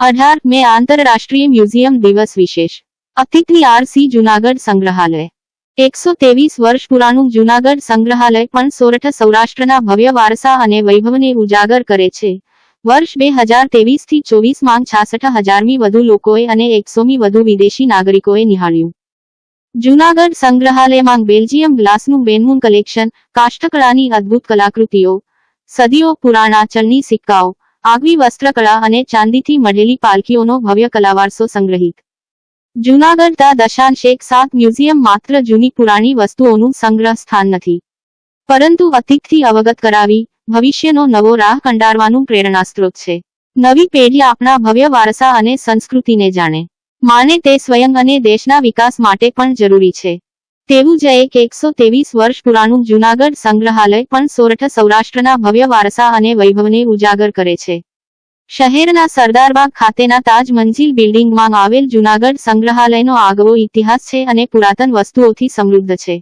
અઢાર મે આંતરરાષ્ટ્રીય મ્યુઝિયમ દિવસ વિશેષ. અતિથિ આરસી જુનાગઢ સંગ્રહાલય. એકસો ત્રેવીસ વર્ષ પુરાણું જુનાગઢ સંગ્રહાલય પણ સોરઠ સૌરાષ્ટ્રના ભવ્ય વારસા અને વૈભવને ઉજાગર કરે છે. વર્ષ બે હજાર ચોવીસમાં છાસઠ હજારમી વધુ લોકોએ અને એકસોમી વધુ વિદેશી નાગરિકોએ નિહાળ્યું. જુનાગઢ સંગ્રહાલયમાં બેલ્જિયમ ગ્લાસનું બેનમૂન કલેક્શન કાષ્ઠકળાની અદ્ભુત કલાકૃતિઓ, સદીઓ પુરાણા ચલણી સિક્કાઓ આગવી વસ્ત્રકળા અને ચાંદીથી મળેલી પાલખીઓનો ભવ્ય કલાવારસો સંગ્રહિત. જુનાગઢ દા દશાંશ એક સાત મ્યુઝિયમ માત્ર જૂની પુરાણી વસ્તુઓનું સંગ્રહ સ્થાન નથી. પરંતુ અતીતથી અવગત કરાવી, ભવિષ્યનો નવો રાહ કંડારવાનું પ્રેરણાસ્ત્રોત છે. નવી પેઢી આપણા ભવ્ય વારસા અને સંસ્કૃતિને જાણે. માને તે સ્વયં અને દેશના વિકાસ માટે પણ જરૂરી છે. તેવું જ એક એકસો ત્રેવીસ વર્ષ પુરાણું જુનાગઢ સંગ્રહાલય પણ સોરઠ સૌરાષ્ટ્રના ભવ્ય વારસા અને વૈભવને ઉજાગર કરે છે. શહેરના સરદારબાગ ખાતેના તાજ મંજિલ બિલ્ડિંગમાં આવેલ જુનાગઢ સંગ્રહાલયનો આગવો ઇતિહાસ છે અને પુરાતન વસ્તુઓથી સમૃદ્ધ છે.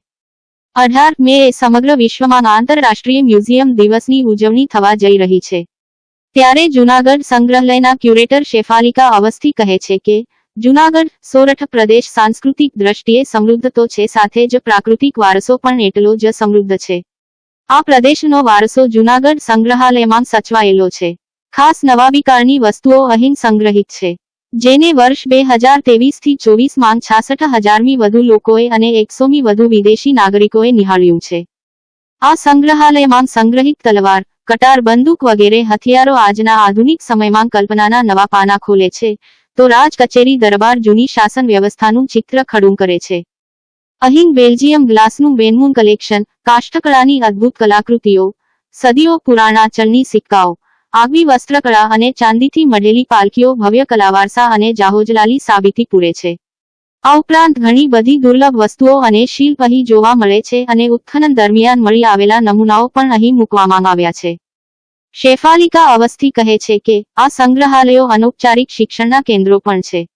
અઢાર મે સમગ્ર વિશ્વમાં આંતરરાષ્ટ્રીય મ્યુઝિયમ દિવસની ઉજવણી થવા જઈ રહી છે. ત્યારે જુનાગઢ સંગ્રહાલયના ક્યુરેટર શેફાલિકા અવસ્થી કહે છે કે જુનાગઢ, સોરઠ પ્રદેશ સાંસ્કૃતિક દ્રષ્ટિએ સમૃદ્ધ તો છે, સાથે જ પ્રાકૃતિક વારસો પણ એટલો જ સમૃદ્ધ છે. આ પ્રદેશનો વારસો જુનાગઢ સંગ્રહાલયમાં સચવાયેલો છે. ખાસ નવાબીકાળની વસ્તુઓ અહીં સંગ્રહિત છે. જેને વર્ષ બે હજાર તેવીસથી ચોવીસમાં છાસઠ હજારમી વધુ લોકોએ અને એકસોમી વધુ વિદેશી નાગરિકોએ નિહાળ્યું છે. આ સંગ્રહાલયમાં સંગ્રહિત તલવાર, કટાર, બંદૂક વગેરે હથિયારો આજના આધુનિક સમયમાં કલ્પનાના નવા પાના ખોલે છે. તો રાજ કચેરી દરબાર જૂની શાસન વ્યવસ્થાનું ચિત્ર ખડું કરે છે. અહીં બેલ્જિયમ ગ્લાસનું બેનમૂન કલેક્શન કાષ્ઠકળાની અદ્ભુત કલાકૃતિઓ, સદીઓ પુરાણા ચલની સિક્કાઓ, આગવી વસ્ત્રકળા અને ચાંદીથી મળેલી પાલખીઓ ભવ્ય કલાવારસા અને જાહોજલાલી સાબિતી પૂરે છે. આ ઉપરાંત ઘણી બધી દુર્લભ વસ્તુઓ અને શિલ્પ અહીં જોવા મળે છે અને ઉત્ખનન દરમિયાન મળી આવેલા નમૂનાઓ પણ અહીં મૂકવામાં આવ્યા છે. શેફાલિકા અવસ્થી કહે છે કે, આ સંગ્રહાલયો અનૌપચારિક શિક્ષણના કેન્દ્રો પણ છે.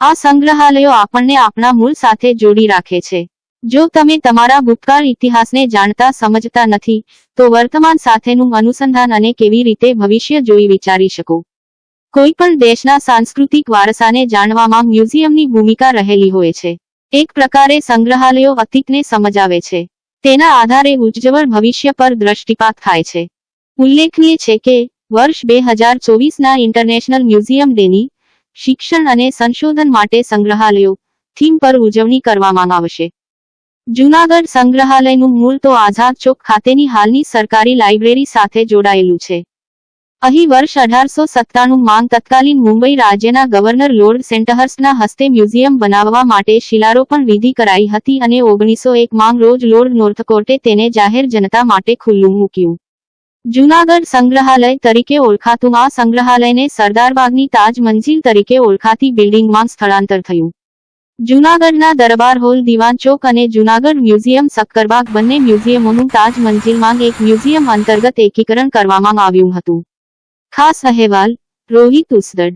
આ સંગ્રહાલયો આપણને આપણા મૂળ સાથે જોડી રાખે છે. જો તમે તમારા ભૂતકાળ ઇતિહાસને જાણતા સમજતા નથી, તો વર્તમાન સાથેનું અનુસંધાન અને કેવી રીતે ભવિષ્ય જોઈ વિચારી શકો. કોઈ પણ દેશના સાંસ્કૃતિક વારસાને જાણવામાં મ્યુઝિયમની ભૂમિકા રહેલી હોય છે. એક પ્રકારે સંગ્રહાલયો અતીતને સમજાવે છે. તેના આધારે ઉજ્જવળ ભવિષ્ય પર દ્રષ્ટિપાત થાય છે. ઉલ્લેખનીય છે કે, વર્ષ બે હજાર ચોવીસના ઇન્ટરનેશનલ મ્યુઝિયમ ડેની શિક્ષણ અને સંશોધન માટે સંગ્રહાલયો થીમ પર ઉજવણી કરવામાં આવશે. જૂનાગઢ સંગ્રહાલયનું મૂળ તો આઝાદ ચોક ખાતેની હાલની સરકારી લાઇબ્રેરી સાથે જોડાયેલું છે. અહીં વર્ષ અઢારસો સત્તાણું માંગ તત્કાલીન મુંબઈ રાજ્યના ગવર્નર લોર્ડ સેન્ટહર્સના હસ્તે મ્યુઝિયમ બનાવવા માટે શિલારોપણ વિધિ કરાઈ હતી અને ઓગણીસો એક માંગ રોજ લોર્ડ નોર્થકોર્ટે તેને જાહેર જનતા માટે ખુલ્લું મૂક્યું. જૂનાગઢ સંગ્રહાલય તરીકે ઓળખાતું આ સંગ્રહાલયને સરદારબાગની તાજ મંજિલ તરીકે ઓળખાતી બિલ્ડિંગમાં સ્થળાંતર થયું. જૂનાગઢના દરબાર હોલ, દિવાન ચોક અને જૂનાગઢ મ્યુઝિયમ સક્કરબાગ બંને મ્યુઝિયમોનું તાજ મંજિલમાં એક મ્યુઝિયમ અંતર્ગત એકીકરણ કરવામાં આવ્યું હતું. ખાસ અહેવાલ, રોહિત ઉસદડ.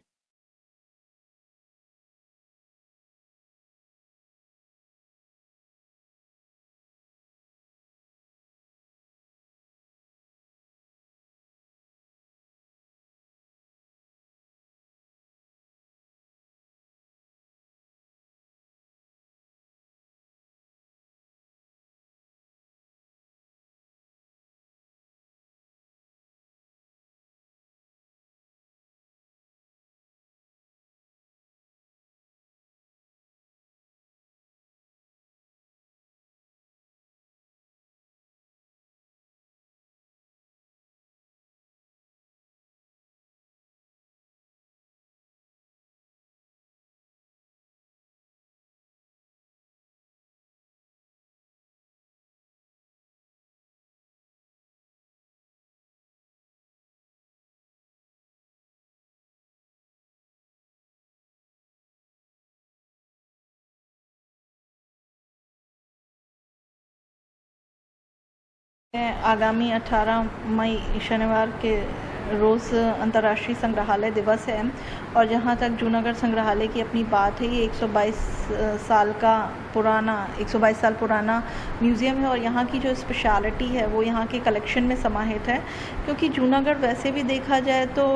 आगामी 18 मई, शनिवार के रोज़ अंतर्राष्ट्रीय संग्रहालय दिवस है। और जहाँ तक जूनागढ़ संग्रहालय की अपनी बात है, ये 122 साल का पुराना 122 साल पुराना म्यूज़ियम है और यहाँ की जो स्पेशलिटी है, वो यहाँ के कलेक्शन में समाहित है। क्योंकि जूनागढ़ वैसे भी देखा जाए तो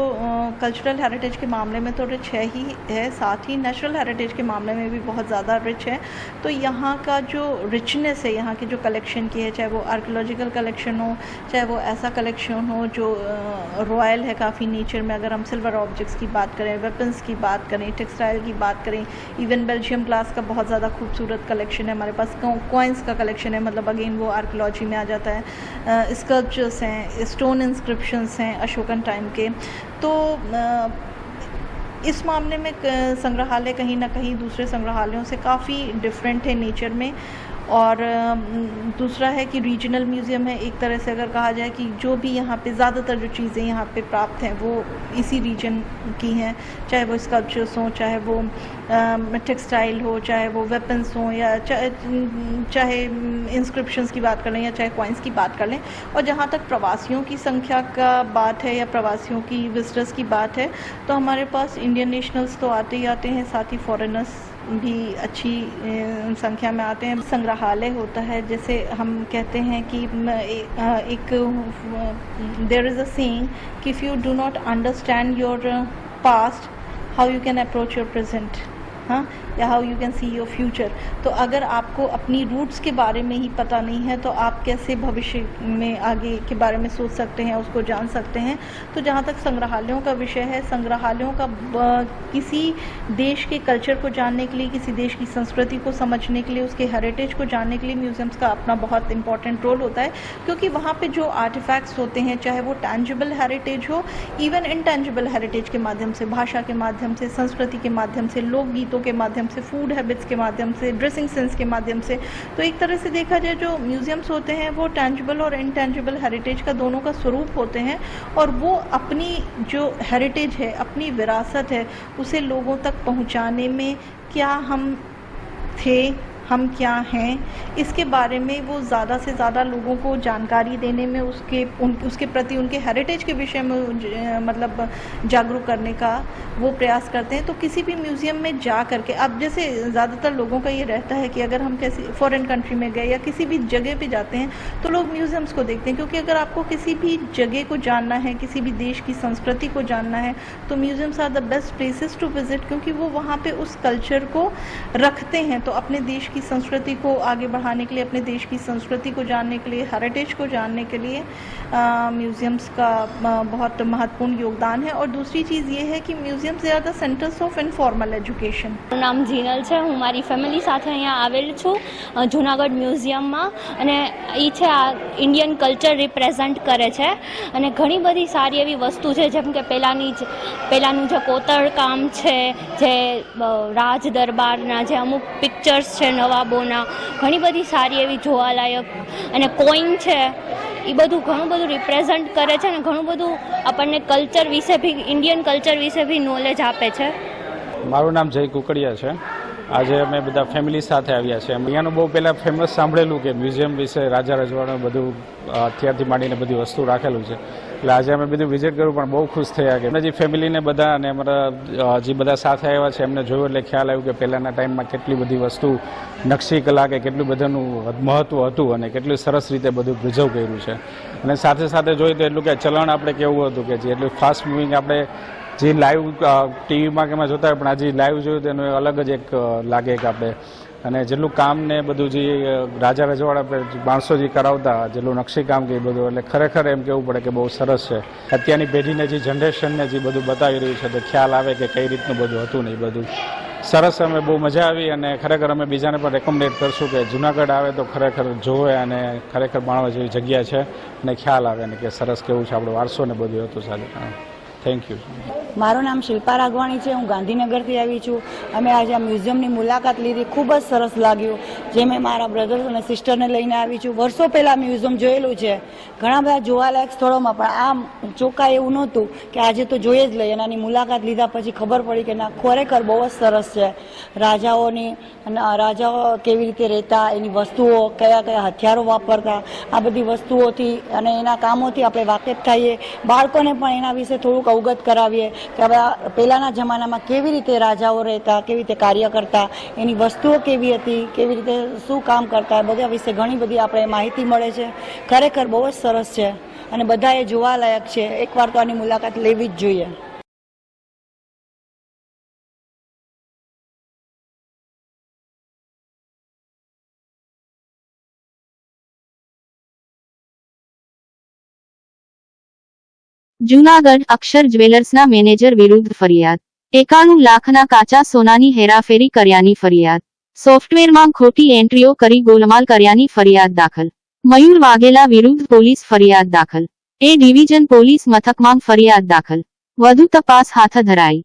कल्चरल हेरिटेज के मामले में तो रिच है ही है, साथ ही नेचुरल हेरिटेज के मामले में भी बहुत ज़्यादा रिच है। तो यहाँ का जो रिचनेस है, यहाँ के जो कलेक्शन की है, चाहे वो आर्कोलॉजिकल कलेक्शन हो, चाहे वो ऐसा कलेक्शन हो जो रॉयल है काफ़ी नेचर में, अगर हम सिल्वर ऑब्जेक्ट्स की बात करें वेपन्स की बात करें टेक्सटाइल की बात करें इवन बेल्जियम ग्लास का बहुत ज़्यादा खूबसूरत कलेक्शन है, हमारे पास कॉइन्स का कलेक्शन है मतलब अगेन वो आर्कोलॉजी में आ जाता है। स्कल्पचर्स हैं स्टोन इंस्क्रिप्शंस हैं अशोकन टाइम के। तो इस मामले में संग्रहालय कहीं ना कहीं दूसरे संग्रहालयों से काफ़ी डिफरेंट है नेचर में। और दूसरा है कि रीजनल म्यूज़ियम है, एक तरह से अगर कहा जाए कि जो भी यहाँ पे ज़्यादातर जो चीज़ें यहाँ पे प्राप्त हैं, वो इसी रीजन की हैं, चाहे वो स्कल्पचर्स हों, चाहे वो टेक्सटाइल हो, चाहे वो वेपन्स हों, या चाहे चाहे इंस्क्रिप्शंस की बात कर लें, या चाहे कॉइन्स की बात कर लें, और जहाँ तक प्रवासियों की संख्या का बात है, या प्रवासियों की विजिटर्स की बात है तो हमारे पास इंडियन नेशनल्स तो आते ही आते हैं, साथ ही फॉरेनर्स भी अच्छी संख्या में आते हैं। संग्रहालय होता है, जैसे हम कहते हैं कि एक देर इज़ अ सीइंग कि if you do not understand your past how you can approach your present हाँ या how you can see your future तो अगर आपको अपनी रूट्स के बारे में ही पता नहीं है तो आप कैसे भविष्य में आगे के बारे में सोच सकते हैं, उसको जान सकते हैं। तो जहाँ तक संग्रहालयों का विषय है, संग्रहालयों का किसी देश के कल्चर को जानने के लिए, किसी देश की संस्कृति को समझने के लिए, उसके हेरिटेज को जानने के लिए म्यूजियम्स का अपना बहुत इंपॉर्टेंट रोल होता है। क्योंकि वहाँ पर जो आर्टिफैक्ट्स होते हैं, चाहे वो टैंजिबल हेरिटेज हो इवन इनटेंजिबल हेरिटेज के माध्यम से, भाषा के माध्यम से, संस्कृति के माध्यम से, लोकगीतों के माध्यम से फ़ूड हैबिट्स के माध्यम से ड्रेसिंग सेंस के माध्यम से तो एक तरह से देखा जाए जो म्यूजियम्स होते हैं, वो टैंजिबल और इनटेंजिबल हेरिटेज का दोनों का स्वरूप होते हैं और वो अपनी जो हेरिटेज है, अपनी विरासत है, उसे लोगों तक पहुँचाने में क्या हम थे हम क्या हैं, इसके बारे में वो ज़्यादा से ज़्यादा लोगों को जानकारी देने में उसके, उन, उसके प्रति उनके हेरिटेज के विषय में मतलब जागरूक करने का वो प्रयास करते हैं। तो किसी भी म्यूज़ियम में जा करके, अब जैसे ज़्यादातर लोगों का ये रहता है कि अगर हम किसी फॉरेन कंट्री में गए या किसी भी जगह पे जाते हैं तो लोग म्यूज़ियम्स को देखते हैं। क्योंकि अगर आपको किसी भी जगह को जानना है, किसी भी देश की संस्कृति को जानना है तो museums are the best places to visit क्योंकि वो वहाँ पर उस कल्चर को रखते हैं। तो अपने देश की संस्कृति को आगे बढ़ाने के लिए अपने देश की संस्कृति को जानने के लिए हेरिटेज को जानने के लिए म्यूज़ियम्स का अ, बहुत महत्वपूर्ण योगदान है और दूसरी चीज़ ये है कि museums they are the centres of informal education મારું નામ જીનલ છે હું મારી ફેમિલી સાથે અહીંયા આવેલ છું અ, જુનાગઢ મ્યુઝિયમમાં અને એ છે આ ઇન્ડિયન કલ્ચર રિપ્રેઝન્ટ કરે છે અને ઘણી બધી સારી એવી વસ્તુ છે જેમ કે પહેલાંની જ પહેલાંનું જે કોતર કામ છે જે અ, રાજ દરબારના જે અમુક પિક્ચર્સ છે નવાબોના ઘણી બધી સારી એવી જોવાલાયક અને કોઈન છે, એ બધું ઘણું બધું રિપ્રેઝન્ટ કરે છે અને ઘણું બધું આપણને કલ્ચર વિશે બી ઇન્ડિયન કલ્ચર વિશે બી નોલેજ આપે છે. મારું નામ જય કુકડિયા છે. આજે અમે બધા ફેમિલી સાથે આવ્યા છે અહીંયાનું બહુ પહેલાં ફેમસ સાંભળેલું કે મ્યુઝિયમ વિશે રાજા રજવાડા બધું અત્યારથી માંડીને બધી વસ્તુ રાખેલું છે. એટલે આજે અમે બધું વિઝિટ કર્યું, પણ બહુ ખુશ થયા કે જે ફેમિલીને બધા અને અમારા જે બધા સાથે આવ્યા છે, એમને જોયું એટલે ખ્યાલ આવ્યું કે પહેલાંના ટાઈમમાં કેટલી બધી વસ્તુ નકશી કલા કે કેટલું બધાનું મહત્ત્વ હતું અને કેટલું સરસ રીતે બધું પ્રિઝર્વ કર્યું છે. અને સાથે સાથે જોઈએ તો એટલું કે ચલણ આપણે કેવું હતું કે જે એટલું ફાસ્ટ મૂવિંગ આપણે જે લાઈવ ટીવીમાં કે એમાં જોતા હોય, પણ આજે લાઈવ જોયું તો એનું અલગ જ એક લાગે કે આપણે અને જેટલું કામ ને બધું જે રાજા રજવાડા માણસો જે કરાવતા, જેટલું નકશી કામ કે બધું, એટલે ખરેખર એમ કહેવું પડે કે બહુ સરસ છે. અત્યારની પેઢીને જે જનરેશનને જે બધું બતાવી રહ્યું છે, તો ખ્યાલ આવે કે કઈ રીતનું બધું હતું ને એ બધું. સરસ અમે બહુ મજા આવી અને ખરેખર અમે બીજાને પણ રેકમેન્ડેડ કરશું કે જુનાગઢ આવે તો ખરેખર જોવે અને ખરેખર માણવા જેવી જગ્યા છે અને ખ્યાલ આવે ને કે સરસ કેવું છે આપણો વારસો ને બધું હતું સાથે થેન્ક યુ મારું નામ શિલ્પા રાઘવાણી છે, હું ગાંધીનગરથી આવી છું. અમે આજે આ મ્યુઝિયમની મુલાકાત લીધી, ખૂબ જ સરસ લાગ્યું. જે મેં મારા બ્રધર્સ અને સિસ્ટરને લઈને આવી છું. વર્ષો પહેલાં મ્યુઝિયમ જોયેલું છે. ઘણા બધા જોવાલાયક સ્થળોમાં પણ આમ ચોખ્ખા એવું નહોતું કે આજે તો જોઈએ જ લઈએ. અને આની મુલાકાત લીધા પછી ખબર પડી કે ના, ખરેખર બહુ જ સરસ છે. રાજાઓની અને રાજાઓ કેવી રીતે રહેતા, એની વસ્તુઓ, કયા કયા હથિયારો વાપરતા, આ બધી વસ્તુઓથી અને એના કામોથી આપણે વાકેફ થઈએ. બાળકોને પણ એના વિશે થોડુંક અવગત કરાવીએ કે હવે પહેલાંના જમાનામાં કેવી રીતે રાજાઓ રહેતા, કેવી રીતે કાર્ય કરતા, એની વસ્તુઓ કેવી હતી, કેવી રીતે શું કામ કરતા બધા વિશે ઘણી બધી આપણે માહિતી મળે છે. ખરેખર બહુ જ સરસ છે અને બધાએ જોવાલાયક છે. એકવાર તો આની મુલાકાત લેવી જ જોઈએ. જૂનાગઢ અક્ષર જ્વેલર્સના મેનેજર વિરુદ્ધ ફરિયાદ. એકાણું લાખના કાચા સોનાની હેરાફેરી કર્યાની ફરિયાદ. સોફ્ટવેરમાં ખોટી એન્ટ્રીઓ કરી ગોલમાલ કર્યાની ફરિયાદ દાખલ. મયુર વાઘેલા વિરુદ્ધ પોલીસ ફરિયાદ દાખલ. એ ડિવિઝન પોલીસ મથકમાં ફરિયાદ દાખલ. વધુ તપાસ હાથ ધરાઈ.